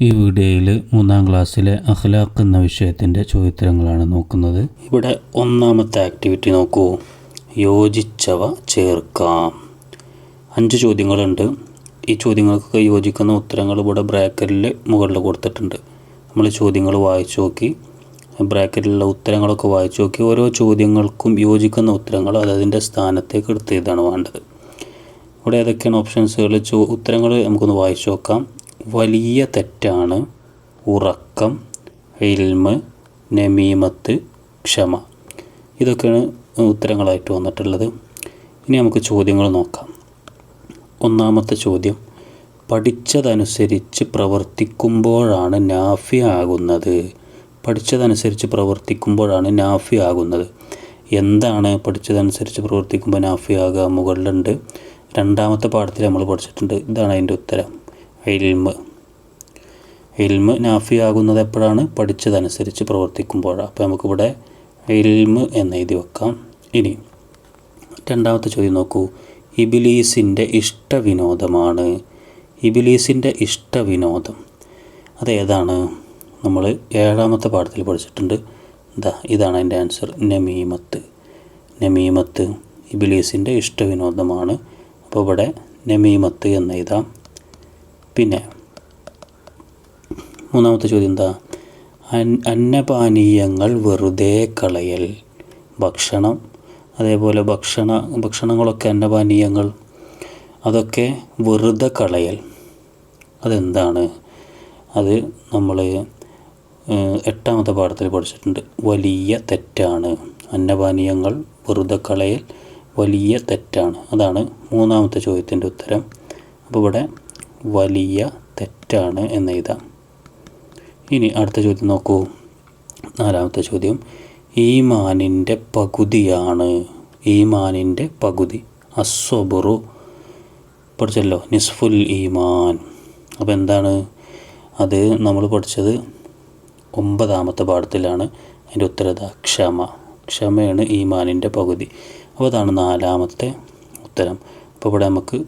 ഈ വീഡിയോയിൽ മൂന്നാം ക്ലാസ്സിലെ അഖ്ലാഖ് എന്ന വിഷയത്തിന്റെ ചോദ്യങ്ങളാണ് നോക്കുന്നത്. ഇവിടെ ഒന്നാമത്തെ ആക്ടിവിറ്റി നോക്കൂ. യോജിച്ചവ ചേർക്കാം. അഞ്ച് ചോദ്യങ്ങളുണ്ട്. ഈ ചോദ്യങ്ങൾക്കൊക്കെ യോജിക്കുന്ന ഉത്തരങ്ങൾ ഇവിടെ ബ്രാക്കറ്റിൽ മുകളിൽ കൊടുത്തിട്ടുണ്ട്. നമ്മൾ ചോദ്യങ്ങൾ വായിച്ചു നോക്കി. ബ്രാക്കറ്റിലുള്ള ഉത്തരങ്ങളൊക്കെ വായിച്ചു നോക്കി. ഓരോ ചോദ്യങ്ങൾക്കും യോജിക്കുന്ന ഉത്തരങ്ങൾ അത് അതിന്റെ സ്ഥാനത്തേക്ക് എടുത്ത് വേണ്ടത്. ഇവിടെ ഏതൊക്കെയാണ് ഓപ്ഷൻസുകൾ ചോ ഉത്തരങ്ങൾ നമുക്കൊന്ന് വായിച്ചു നോക്കാം. വലിയ തെറ്റാണ് ഉറക്കം ഇൽമ് നമീമത്ത് ക്ഷമ. ഇതൊക്കെയാണ് ഉത്തരങ്ങളായിട്ട് വന്നിട്ടുള്ളത്. ഇനി നമുക്ക് ചോദ്യങ്ങൾ നോക്കാം. ഒന്നാമത്തെ ചോദ്യം. പഠിച്ചതനുസരിച്ച് പ്രവർത്തിക്കുമ്പോഴാണ് നാഫി ആകുന്നത്. പഠിച്ചതനുസരിച്ച് പ്രവർത്തിക്കുമ്പോഴാണ് നാഫി ആകുന്നത്. എന്താണ് പഠിച്ചതനുസരിച്ച് പ്രവർത്തിക്കുമ്പോൾ നാഫി ആകുക? മുകളിലുണ്ട്. രണ്ടാമത്തെ പാഠത്തിൽ നമ്മൾ പഠിച്ചിട്ടുണ്ട്. ഇതാണ് അതിന്റെ ഉത്തരം. ഇൽമ് ഇൽമ് നാഫിയാകുന്നത് എപ്പോഴാണ്? പഠിച്ചതനുസരിച്ച് പ്രവർത്തിക്കുമ്പോഴാണ് അപ്പോൾ നമുക്കിവിടെ ഇൽമ് എന്ന് എഴുതി വെക്കാം. ഇനി രണ്ടാമത്തെ ചോദ്യം നോക്കൂ. ഇബിലീസിന്റെ ഇഷ്ടവിനോദമാണ്. ഇബിലീസിന്റെ ഇഷ്ടവിനോദം. അതേതാണ് നമ്മൾ ഏഴാമത്തെ പാഠത്തിൽ പഠിച്ചിട്ടുണ്ട്. ഇതാ ഇതാണ് അതിന്റെ ആൻസർ. നമീമത്ത്. നമീമത്ത് ഇബിലീസിന്റെ ഇഷ്ടവിനോദമാണ്. അപ്പോൾ ഇവിടെ നമീമത്ത് എന്ന് എഴുതാം. പിന്നെ മൂന്നാമത്തെ ചോദ്യം എന്താ? അന്നപാനീയങ്ങൾ വെറുതെ കളയൽ ഭക്ഷണം അതേപോലെ ഭക്ഷണ ഭക്ഷണങ്ങളൊക്കെ അന്നപാനീയങ്ങൾ അതൊക്കെ വെറുതെ കളയൽ അതെന്താണ്? അത് നമ്മൾ എട്ടാമത്തെ പാഠത്തിൽ പഠിച്ചിട്ടുണ്ട്. വലിയ തെറ്റാണ്. അന്നപാനീയങ്ങൾ വെറുതെ കളയൽ വലിയ തെറ്റാണ്. അതാണ് മൂന്നാമത്തെ ചോദ്യത്തിന്റെ ഉത്തരം. അപ്പോൾ ഇവിടെ വലിയ തെറ്റാണ് എന്ന് എഴുതാം. ഇനി അടുത്ത ചോദ്യം നോക്കൂ. നാലാമത്തെ ചോദ്യം. ഈമാനിന്റെ പകുതിയാണ്. ഈമാനിന്റെ പകുതി. അസ്വബുറു പഠിച്ചല്ലോ. നിസ്ഫുൽ ഈമാൻ. അപ്പോൾ എന്താണ്? അത് നമ്മൾ പഠിച്ചത് ഒമ്പതാമത്തെ പാഠത്തിലാണ്. അതിന്റെ ഉത്തരത ക്ഷമ. ക്ഷമയാണ് ഈമാനിന്റെ പകുതി. അപ്പോൾ അതാണ് നാലാമത്തെ ഉത്തരം. അപ്പോൾ ഇവിടെ നമുക്ക്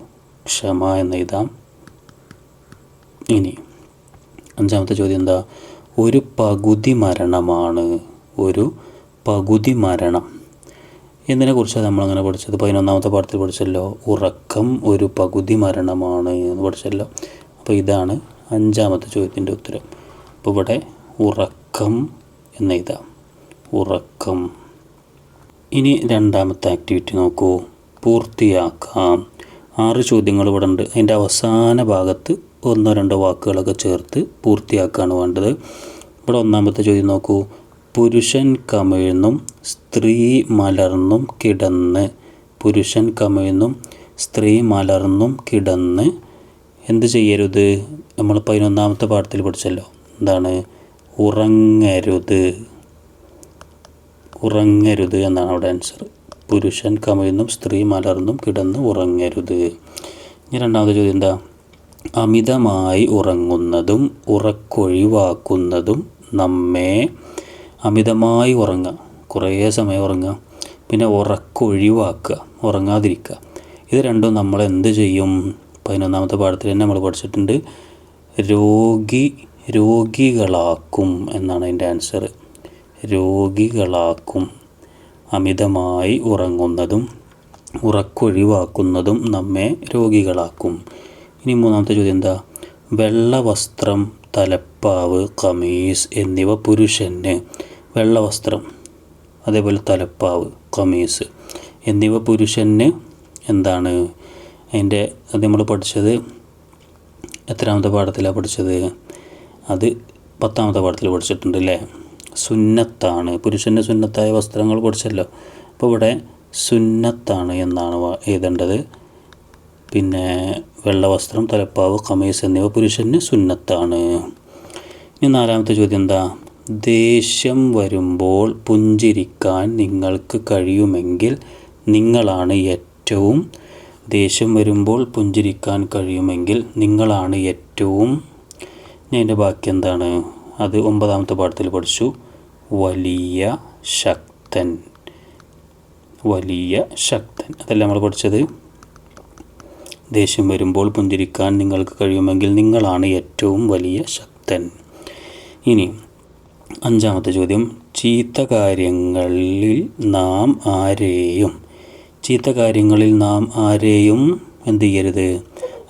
ക്ഷമ എന്ന് എഴുതാം. ഇനി അഞ്ചാമത്തെ ചോദ്യം എന്താ? ഒരു പകുതി മരണമാണ്. ഒരു പകുതി മരണം. കുറിച്ചാണ് നമ്മളങ്ങനെ പഠിച്ചത്? പതിനൊന്നാമത്തെ പാഠത്തിൽ പഠിച്ചല്ലോ. ഉറക്കം ഒരു പകുതി മരണമാണ് എന്ന് പഠിച്ചല്ലോ. അപ്പോൾ ഇതാണ് അഞ്ചാമത്തെ ചോദ്യത്തിന്റെ ഉത്തരം. അപ്പോൾ ഇവിടെ ഉറക്കം എന്ന് എഴുതാം ഉറക്കം. ഇനി രണ്ടാമത്തെ ആക്ടിവിറ്റി നോക്കൂ. പൂർത്തിയാക്കാം. ആറ് ചോദ്യങ്ങൾ ഇവിടെ ഉണ്ട്. അതിന്റെ അവസാന ഭാഗത്ത് ഒന്നോ രണ്ടോ വാക്കുകളൊക്കെ ചേർത്ത് പൂർത്തിയാക്കുകയാണ് വേണ്ടത്. ഇവിടെ ഒന്നാമത്തെ ചോദ്യം നോക്കൂ. പുരുഷൻ കമിഴ്ന്നും സ്ത്രീ മലർന്നും കിടന്ന്. പുരുഷൻ കമിഴ്ന്നും സ്ത്രീ മലർന്നും കിടന്ന്. എന്ത് ചെയ്യരുത്? നമ്മൾ പതിനൊന്നാമത്തെ പാഠത്തിൽ പഠിച്ചല്ലോ. എന്താണ്? ഉറങ്ങരുത്. ഉറങ്ങരുത് എന്നാണ് അവിടെ ആൻസർ പുരുഷൻ കമിഴ്ന്നും സ്ത്രീ മലർന്നും കിടന്ന് ഉറങ്ങരുത്. ഇനി രണ്ടാമത്തെ ചോദ്യം എന്താ? അമിതമായി ഉറങ്ങുന്നതും ഉറക്കൊഴിവാക്കുന്നതും നമ്മെ അമിതമായി ഉറങ്ങുക. കുറേ സമയം ഉറങ്ങുക. പിന്നെ ഉറക്കൊഴിവാക്കുക. ഉറങ്ങാതിരിക്കുക. ഇത് രണ്ടും നമ്മൾ എന്ത് ചെയ്യും? പതിനൊന്നാമത്തെ പാഠത്തിൽ തന്നെ നമ്മൾ പഠിച്ചിട്ടുണ്ട്. രോഗി രോഗികളാക്കും എന്നാണ് അതിന്റെ ആൻസർ രോഗികളാക്കും. അമിതമായി ഉറങ്ങുന്നതും ഉറക്കൊഴിവാക്കുന്നതും നമ്മെ രോഗികളാക്കും. ഇനി മൂന്നാമത്തെ ചോദ്യം എന്താ? വെള്ള വസ്ത്രം തലപ്പാവ് കമീസ് എന്നിവ പുരുഷന്. വെള്ള വസ്ത്രം അതേപോലെ തലപ്പാവ് കമീസ് എന്നിവ പുരുഷന് എന്താണ്? അതിന്റെ അത് നമ്മൾ പഠിച്ചത് എത്രാമത്തെ പാഠത്തിലാണ് പഠിച്ചത്? അത് പത്താമത്തെ പാഠത്തിൽ പഠിച്ചിട്ടുണ്ട് അല്ലേ? സുന്നത്താണ്. പുരുഷന്റെ സുന്നത്തായ വസ്ത്രങ്ങൾ പഠിച്ചല്ലോ. അപ്പോൾ ഇവിടെ സുന്നത്താണ് എന്നാണ് എഴുതേണ്ടത്. പിന്നെ വെള്ള വസ്ത്രം തലപ്പാവ് കമീസ് എന്നിവ പുരുഷന് സുന്നത്താണ്. ഇനി നാലാമത്തെ ചോദ്യം എന്താ? ദേഷ്യം വരുമ്പോൾ പുഞ്ചിരിക്കാൻ നിങ്ങൾക്ക് കഴിയുമെങ്കിൽ നിങ്ങളാണ് ഏറ്റവും ദേഷ്യം വരുമ്പോൾ പുഞ്ചിരിക്കാൻ കഴിയുമെങ്കിൽ നിങ്ങളാണ് ഏറ്റവും. എന്റെ ബാക്കി എന്താണ്? അത് ഒമ്പതാമത്തെ പാഠത്തിൽ പഠിച്ചു. വലിയ ശക്തൻ. വലിയ ശക്തൻ. അതല്ല നമ്മൾ പഠിച്ചത്? ദേഷ്യം വരുമ്പോൾ പുഞ്ചിരിക്കാൻ നിങ്ങൾക്ക് കഴിയുമെങ്കിൽ നിങ്ങളാണ് ഏറ്റവും വലിയ ശക്തൻ. ഇനി അഞ്ചാമത്തെ ചോദ്യം. ചീത്ത കാര്യങ്ങളിൽ നാം ആരെയും ചീത്ത കാര്യങ്ങളിൽ നാം ആരെയും എന്ത് ചെയ്യരുത്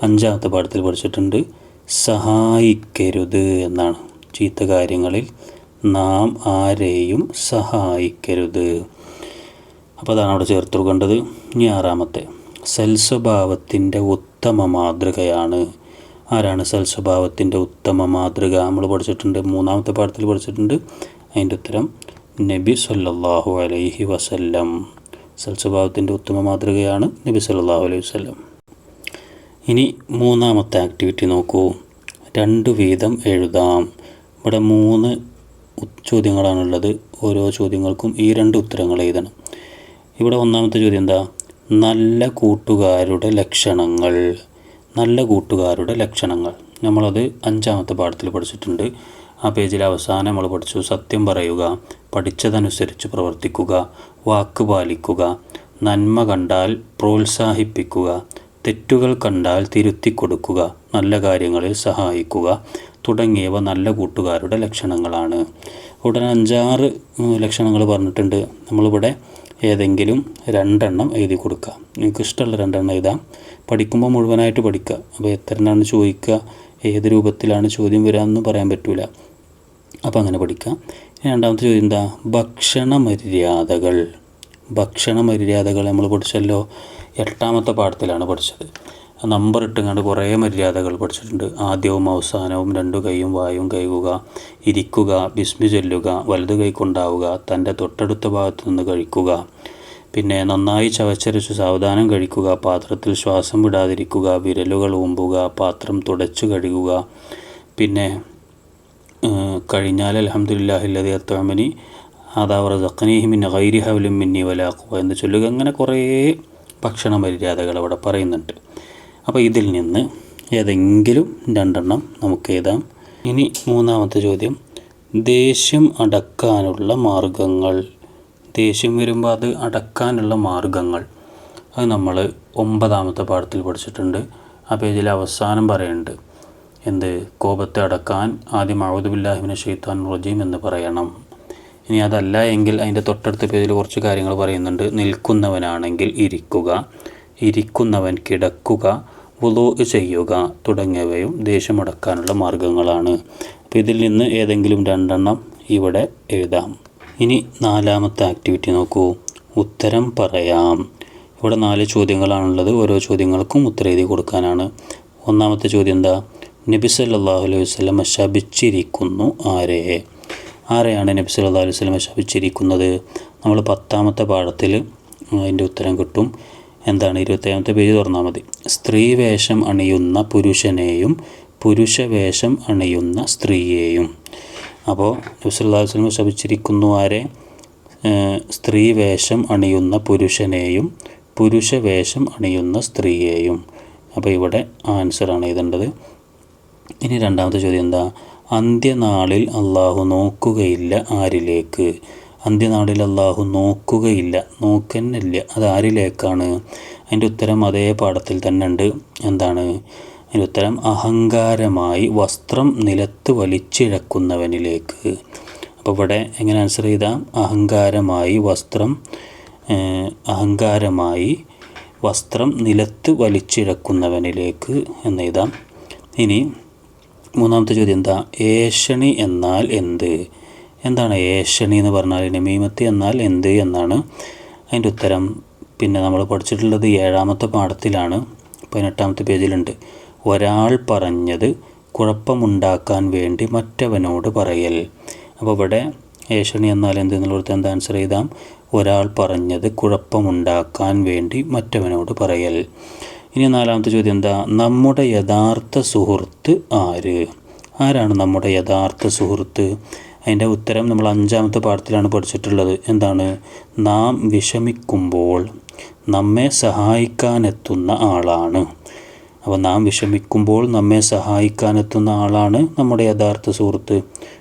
അഞ്ചാമത്തെ പാഠത്തിൽ പഠിച്ചിട്ടുണ്ട്. സഹായിക്കരുത് എന്നാണ്. ചീത്ത കാര്യങ്ങളിൽ നാം ആരെയും സഹായിക്കരുത്. അപ്പോൾ അതാണ് അവിടെ ചേർത്ത് കൊടുക്കേണ്ടത്. ഇനി ആറാമത്തെ. സൽസ്വഭാവത്തിന്റെ ഉത്തമ മാതൃകയാണ്. ആരാണ് സൽസ്വഭാവത്തിന്റെ ഉത്തമ മാതൃക? നമ്മൾ പഠിച്ചിട്ടുണ്ട് മൂന്നാമത്തെ പാഠത്തിൽ പഠിച്ചിട്ടുണ്ട്. അതിന്റെ ഉത്തരം നബി സല്ലാഹു അലൈഹി വസല്ലം. സൽസ്വഭാവത്തിന്റെ ഉത്തമ മാതൃകയാണ് നബി സല്ലാഹു അലൈഹി വസല്ലം. ഇനി മൂന്നാമത്തെ ആക്ടിവിറ്റി നോക്കൂ. രണ്ട് വീതം എഴുതാം. ഇവിടെ മൂന്ന് ചോദ്യങ്ങളാണുള്ളത്. ഓരോ ചോദ്യങ്ങൾക്കും ഈ രണ്ട് ഉത്തരങ്ങൾ എഴുതണം. ഇവിടെ ഒന്നാമത്തെ ചോദ്യം എന്താ? നല്ല കൂട്ടുകാരുടെ ലക്ഷണങ്ങൾ. നല്ല കൂട്ടുകാരുടെ ലക്ഷണങ്ങൾ. നമ്മളത് അഞ്ചാമത്തെ പാഠത്തിൽ പഠിച്ചിട്ടുണ്ട്. ആ പേജിൽ അവസാനം നമ്മൾ പഠിച്ചു. സത്യം പറയുക പഠിച്ചതനുസരിച്ച് പ്രവർത്തിക്കുക വാക്ക് പാലിക്കുക നന്മ കണ്ടാൽ പ്രോത്സാഹിപ്പിക്കുക തെറ്റുകൾ കണ്ടാൽ തിരുത്തി കൊടുക്കുക നല്ല കാര്യങ്ങളിൽ സഹായിക്കുക തുടങ്ങിയവ നല്ല കൂട്ടുകാരുടെ ലക്ഷണങ്ങളാണ്. ഉടൻ അഞ്ചാറ് ലക്ഷണങ്ങൾ പറഞ്ഞിട്ടുണ്ട്. നമ്മളിവിടെ ഏതെങ്കിലും രണ്ടെണ്ണം എഴുതി കൊടുക്കുക. നിങ്ങൾക്ക് ഇഷ്ടമുള്ള രണ്ടെണ്ണം എഴുതാം. പഠിക്കുമ്പോൾ മുഴുവനായിട്ട് പഠിക്കുക. അപ്പോൾ എത്ര എണ്ണമാണ് ചോദിക്കുക? ഏത് രൂപത്തിലാണ് ചോദ്യം വരാമെന്ന് പറയാൻ പറ്റില്ല അപ്പോൾ അങ്ങനെ പഠിക്കാം രണ്ടാമത്തെ ചോദ്യം എന്താ? ഭക്ഷണ മര്യാദകൾ ഭക്ഷണ മര്യാദകൾ നമ്മൾ പഠിച്ചല്ലോ. എട്ടാമത്തെ പാഠത്തിലാണ് പഠിച്ചത്. നമ്പർ ഇട്ടുകൊണ്ട് കുറേ മര്യാദകൾ പഠിച്ചിട്ടുണ്ട്. ആദ്യവും അവസാനവും രണ്ടു കൈയും വായും കഴുകുക ഇരിക്കുക ബിസ്മി ചൊല്ലുക വലതു കൈ കൊണ്ടാവുക തന്റെ തൊട്ടടുത്ത ഭാഗത്തു നിന്ന് കഴിക്കുക. പിന്നെ നന്നായി ചവച്ചരച്ച് സാവധാനം കഴിക്കുക പാത്രത്തിൽ ശ്വാസം വിടാതിരിക്കുക വിരലുകൾ ഊമ്പുക പാത്രം തുടച്ചു കഴുകുക. പിന്നെ കഴിഞ്ഞാൽ അലഹമുല്ലാഹില്ലതി അത്തോമനി അതാവർ സഖനീഹി മിന്ന ഗൈരി ഹവലും മിന്നി വലാക്കുക എന്ന് ചൊല്ലുക. അങ്ങനെ കുറേ ഭക്ഷണ മര്യാദകൾ അവിടെ പറയുന്നുണ്ട്. അപ്പോൾ ഇതിൽ നിന്ന് ഏതെങ്കിലും രണ്ടെണ്ണം നമുക്ക് എഴുതാം. ഇനി മൂന്നാമത്തെ ചോദ്യം. ദേഷ്യം അടക്കാനുള്ള മാർഗങ്ങൾ. ദേഷ്യം വരുമ്പോൾ അത് അടക്കാനുള്ള മാർഗങ്ങൾ. അത് നമ്മൾ ഒമ്പതാമത്തെ പാഠത്തിൽ പഠിച്ചിട്ടുണ്ട്. ആ പേജിൽ അവസാനം പറയുന്നുണ്ട് എന്ത്? കോപത്തെ അടക്കാൻ ആദ്യം അഴുദുബില്ലാഹിമിന് ഷെയ്ത്താൻ റജീം എന്ന് പറയണം. ഇനി അതല്ല എങ്കിൽ അതിന്റെ തൊട്ടടുത്ത പേജിൽ കുറച്ച് കാര്യങ്ങൾ പറയുന്നുണ്ട്. നിൽക്കുന്നവനാണെങ്കിൽ ഇരിക്കുക. ഇരിക്കുന്നവൻ കിടക്കുക. വുളു ചെയ്യുക തുടങ്ങിയവയും ദേഷ്യമടക്കാനുള്ള മാർഗങ്ങളാണ്. അപ്പോൾ ഇതിൽ നിന്ന് ഏതെങ്കിലും രണ്ടെണ്ണം ഇവിടെ എഴുതാം. ഇനി നാലാമത്തെ ആക്ടിവിറ്റി നോക്കൂ. ഉത്തരം പറയാം. ഇവിടെ നാല് ചോദ്യങ്ങളാണുള്ളത്. ഓരോ ചോദ്യങ്ങൾക്കും ഉത്തരം എഴുതി കൊടുക്കാനാണ്. ഒന്നാമത്തെ ചോദ്യം എന്താ? നബി സല്ലല്ലാഹു അലൈഹി വസല്ലം ശപിച്ചിരിക്കുന്നു ആരെ? ആരെയാണ് നബി സല്ലല്ലാഹു അലൈഹി വസല്ലം ശപിച്ചിരിക്കുന്നത്? നമ്മൾ പത്താമത്തെ പാഠത്തിൽ അതിന്റെ ഉത്തരം കിട്ടും. എന്താണ് ഇരുപത്തേഴാമത്തെ പേജ് തുറന്നാൽ മതി. സ്ത്രീ വേഷം അണിയുന്ന പുരുഷനെയും പുരുഷ വേഷം അണിയുന്ന സ്ത്രീയെയും. അപ്പോൾ നബ്സുല്ലാസ്ലം ശപിച്ചിരിക്കുന്നു ആരെ? സ്ത്രീ വേഷം അണിയുന്ന പുരുഷനെയും പുരുഷ വേഷം അണിയുന്ന സ്ത്രീയെയും. അപ്പോൾ ഇവിടെ ആൻസറാണ് എഴുതേണ്ടത്. ഇനി രണ്ടാമത്തെ ചോദ്യം എന്താ? അന്ത്യനാളിൽ അള്ളാഹു നോക്കുകയില്ല ആരിലേക്ക്? അന്ത്യനാളിൽ അള്ളാഹു നോക്കുകയില്ല. നോക്കുന്നില്ല അത് ആരിലേക്കാണ് അതിന്റെ ഉത്തരം അതേ പാഠത്തിൽ തന്നെ ഉണ്ട് എന്താണ്? അതിന്റെ ഉത്തരം അഹങ്കാരമായി വസ്ത്രം നിലത്ത് വലിച്ചിഴക്കുന്നവനിലേക്ക്. അപ്പോൾ ഇവിടെ എങ്ങനെ ആൻസർ ചെയ്താൽ അഹങ്കാരമായി വസ്ത്രം അഹങ്കാരമായി വസ്ത്രം നിലത്ത് വലിച്ചിഴക്കുന്നവനിലേക്ക് എന്ന് എഴുതാം. ഇനി മൂന്നാമത്തെ ചോദ്യം എന്താ? ഏഷണി എന്നാൽ എന്ത്? എന്താണ് ഏഷണി എന്ന് പറഞ്ഞാൽ നമീമത്തി എന്നാൽ എന്ത് എന്നാണ് അതിന്റെ ഉത്തരം. പിന്നെ നമ്മൾ പഠിച്ചിട്ടുള്ളത് ഏഴാമത്തെ പാഠത്തിലാണ് പതിനെട്ടാമത്തെ പേജിലുണ്ട്. ഒരാൾ പറഞ്ഞത് കുഴപ്പമുണ്ടാക്കാൻ വേണ്ടി മറ്റവനോട് പറയൽ. അപ്പോൾ ഇവിടെ ഏഷണി എന്നാൽ എന്ത് എന്നുള്ളത് എന്താ ആൻസർ ചെയ്താം ഒരാൾ പറഞ്ഞത് കുഴപ്പമുണ്ടാക്കാൻ വേണ്ടി മറ്റവനോട് പറയൽ. ഇനി നാലാമത്തെ ചോദ്യം എന്താ? നമ്മുടെ യഥാർത്ഥ സുഹൃത്ത് ആര്? ആരാണ് നമ്മുടെ യഥാർത്ഥ സുഹൃത്ത്? അതിന്റെ ഉത്തരം നമ്മൾ അഞ്ചാമത്തെ പാഠത്തിലാണ് പഠിച്ചിട്ടുള്ളത്. എന്താണ്? നാം വിഷമിക്കുമ്പോൾ നമ്മെ സഹായിക്കാനെത്തുന്ന ആളാണ്. അപ്പോൾ നാം വിഷമിക്കുമ്പോൾ നമ്മെ സഹായിക്കാനെത്തുന്ന ആളാണ് നമ്മുടെ യഥാർത്ഥ സുഹൃത്ത്.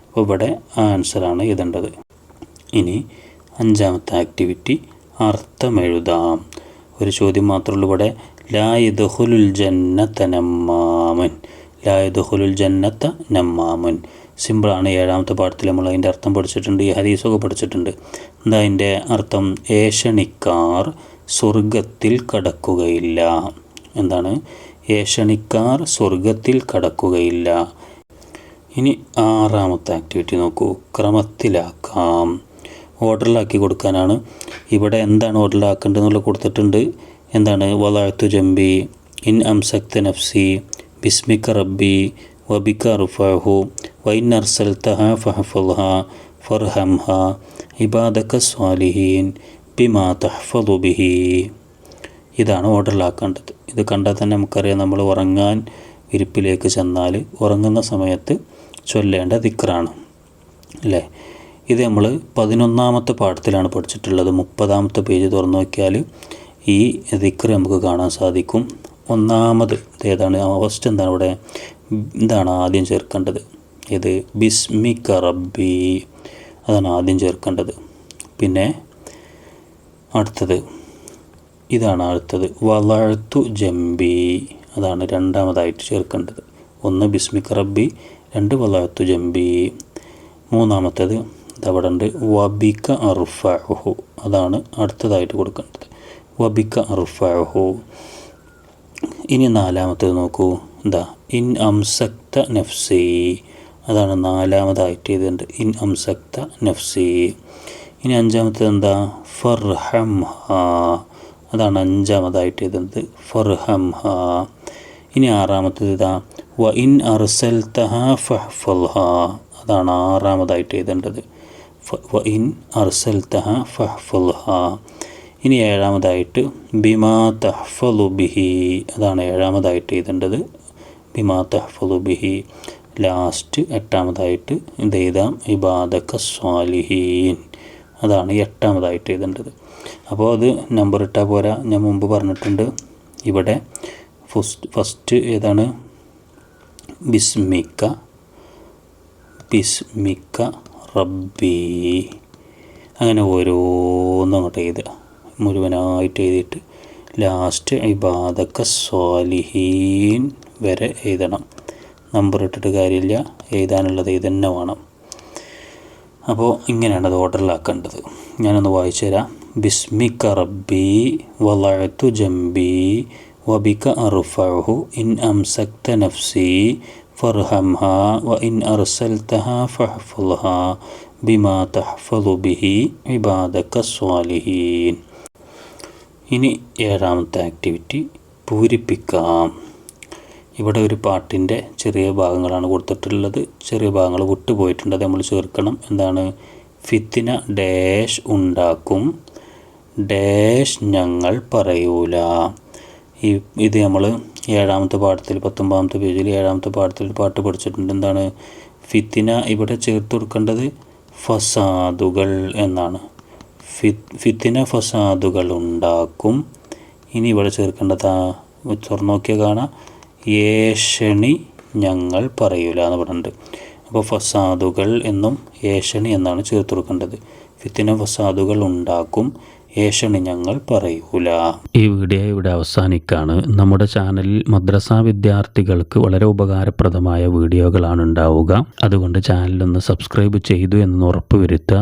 അപ്പോൾ ഇവിടെ ആൻസറാണ് എഴുതേണ്ടത്. ഇനി അഞ്ചാമത്തെ ആക്ടിവിറ്റി അർത്ഥമെഴുതാം. ഒരു ചോദ്യം മാത്രമുള്ളൂ ഇവിടെ. ജന്നത്ത നമ്മാമൻ. ലായുദുൽ ജന്നത്ത നമ്മാമൻ. സിമ്പിളാണ് ഏഴാമത്തെ പാഠത്തിൽ നമ്മൾ അതിന്റെ അർത്ഥം പഠിച്ചിട്ടുണ്ട് ഈ ഹരീസൊക്കെ പഠിച്ചിട്ടുണ്ട്. എന്താ അതിന്റെ അർത്ഥം? ഏഷണിക്കാർ സ്വർഗത്തിൽ കടക്കുകയില്ല. എന്താണ്? ഏഷണിക്കാർ സ്വർഗത്തിൽ കടക്കുകയില്ല. ഇനി ആറാമത്തെ ആക്ടിവിറ്റി നോക്കൂ. ക്രമത്തിലാക്കാം. ഓർഡറിലാക്കി കൊടുക്കാനാണ്. ഇവിടെ എന്താണ് ഓർഡറിലാക്കേണ്ടതെന്നുള്ള കൊടുത്തിട്ടുണ്ട്. എന്താണ്? വലാഴത്തു ജമ്പി ഇൻ അംസക്ത നഫ്സി ബിസ്മിക്ക റബ്ബി വബിക്ക റുഫാഹു വൈനർസൽത്തഹ ഫഹഫുൽഹ ഫർഹംഹ ഇബാദക്ക സ്വാലിഹീൻ ബിമാ തഹ്ഫദു ബിഹി. ഇതാണ് ഓർഡറിലാക്കേണ്ടത് ഇത് കണ്ടാൽ തന്നെ നമുക്കറിയാം നമ്മൾ ഉറങ്ങാൻ ഇരിപ്പിലേക്ക് ചെന്നാൽ ഉറങ്ങുന്ന സമയത്ത് ചൊല്ലേണ്ട ദിക്റാണ്. അല്ലേ? ഇത് നമ്മൾ പതിനൊന്നാമത്തെ പാഠത്തിലാണ് പഠിച്ചിട്ടുള്ളത്. മുപ്പതാമത്തെ പേജ് തുറന്നു നോക്കിയാൽ ഈ ദിക്ർ നമുക്ക് കാണാൻ സാധിക്കും. ഒന്നാമത് ഏതാണ്? ഫസ്റ്റ് എന്താണ് ഇവിടെ? ഇതാണ് ആദ്യം ചേർക്കേണ്ടത്. ഇത് ബിസ്മിക്ക റബ്ബി. അതാണ് ആദ്യം ചേർക്കേണ്ടത്. പിന്നെ അടുത്തത്. ഇതാണ് അടുത്തത്. വളർത്തു ജംബി. അതാണ് രണ്ടാമതായിട്ട് ചേർക്കേണ്ടത്. ഒന്ന് ബിസ്മിക റബ്ബി രണ്ട് വളർത്തു ജംബി. മൂന്നാമത്തേത് അവിടെ ഉണ്ട്. വബിക്ക അർഫഹു അതാണ് അടുത്തതായിട്ട് കൊടുക്കേണ്ടത്. വബിക്ക അർഫഹു ഇനി നാലാമത്തേത് നോക്കൂ. എന്താ ഇൻ അംസക്ത നഫ്സി. അതാണ് നാലാമതായിട്ട് ഇതുണ്ട് ഇൻ അംസക്ത നഫ്സി. ഇനി അഞ്ചാമത്തേത് എന്താ? ഫർഹം അതാണ് അഞ്ചാമതായിട്ട് ഇതുണ്ട് ഫർഹം ഇനി ആറാമത്തേത് ഇതാ. വ ഇൻ അർസൽത്തഹ ഫഹ്ഫൽഹ. അതാണ് ആറാമതായിട്ട് എഴുതേണ്ടത് വ ഇൻ അർസൽ തഹ ഫഹ്ഫൽഹ. ഇനി ഏഴാമതായിട്ട് ബിമാ തഹ്ഫലു ബിഹി. അതാണ് ഏഴാമതായിട്ട് എഴുതേണ്ടത്. ബിമാ തഹ്ഫലു ബിഹി. ലാസ്റ്റ് എട്ടാമതായിട്ട് എന്ത് എഴുതാം? ഇബാദക്ക സ്വാലിഹീൻ. അതാണ് എട്ടാമതായിട്ട് എഴുതേണ്ടത്. അപ്പോൾ അത് നമ്പർ ഇട്ടാൽ പോരാ. ഞാൻ മുമ്പ് പറഞ്ഞിട്ടുണ്ട്. ഇവിടെ ഫസ്റ്റ് ഫസ്റ്റ് ഏതാണ്? ബിസ്മിക്ക. ബിസ്മിക്ക റബ്ബി. അങ്ങനെ ഓരോന്നും അങ്ങോട്ട് എഴുതുക. മുഴുവനായിട്ട് എഴുതിയിട്ട് ലാസ്റ്റ് ഇബാദക്ക സ്വാലിഹീൻ വരെ എഴുതണം. നമ്പർ ഇട്ടിട്ട് കാര്യമില്ല എഴുതാനുള്ളത് ഇത് തന്നെ വേണം. അപ്പോൾ ഇങ്ങനെയാണ് അത് ഓർഡറിലാക്കേണ്ടത് ഞാനൊന്ന് വായിച്ചു തരാം. ബിസ്മിക്ക റബ്ബി വളഴത്തു ജംബി വബിക അറുഫു ഇൻ അംസക്ത നഫ്സി ഫർഹംഹ വ ഇൻ അർസൽതഹ ഫഹ്ഫുൽഹ ബിമാ തഹ്ഫലു ബിഹി ഇബാദക സ്വാലിഹീൻ. ഇനി ഏഴാമത്തെ ആക്ടിവിറ്റി പൂരിപ്പിക്കാം. ഇവിടെ ഒരു പാട്ടിന്റെ ചെറിയ ഭാഗങ്ങളാണ് കൊടുത്തിട്ടുള്ളത്. ചെറിയ ഭാഗങ്ങൾ വിട്ടുപോയിട്ടുണ്ട്. അത് നമ്മൾ ചേർക്കണം. എന്താണ്? ഫിത്തിന ഡാഷ് ഉണ്ടാക്കും. ഡാഷ് ഞങ്ങൾ പറയൂല. ഈ ഇത് നമ്മൾ ഏഴാമത്തെ പാഠത്തിൽ പത്തൊമ്പതാമത്തെ പേജിൽ ഏഴാമത്തെ പാഠത്തിൽ പാട്ട് പഠിച്ചിട്ടുണ്ട്. എന്താണ്? ഫിത്തിന ഇവിടെ ചേർത്ത് കൊടുക്കേണ്ടത് ഫസാദുകൾ എന്നാണ്. ഫിത്തിന ഫസാദുകൾ ഉണ്ടാക്കും ഇനി ഇവിടെ ചേർക്കേണ്ടത് തുറന്നു നോക്കിയാൽ കാണാം. ഏഷണി ഞങ്ങൾ പറയൂല എന്ന് പറഞ്ഞിട്ടുണ്ട്. അപ്പോൾ ഫസാദുകൾ എന്നും ഏഷണി എന്നാണ് ചേർത്ത് കൊടുക്കേണ്ടത്. ഫിത്തിന ഫസാദുകൾ ഉണ്ടാക്കും ഏഷണി ഞങ്ങൾ പറയൂല. ഈ വീഡിയോ ഇവിടെ അവസാനിക്കാണ്. നമ്മുടെ ചാനലിൽ മദ്രസ വിദ്യാർത്ഥികൾക്ക് വളരെ ഉപകാരപ്രദമായ വീഡിയോകളാണ് ഉണ്ടാവുക. അതുകൊണ്ട് ചാനലൊന്ന് സബ്സ്ക്രൈബ് ചെയ്തു എന്ന് ഉറപ്പുവരുത്തുക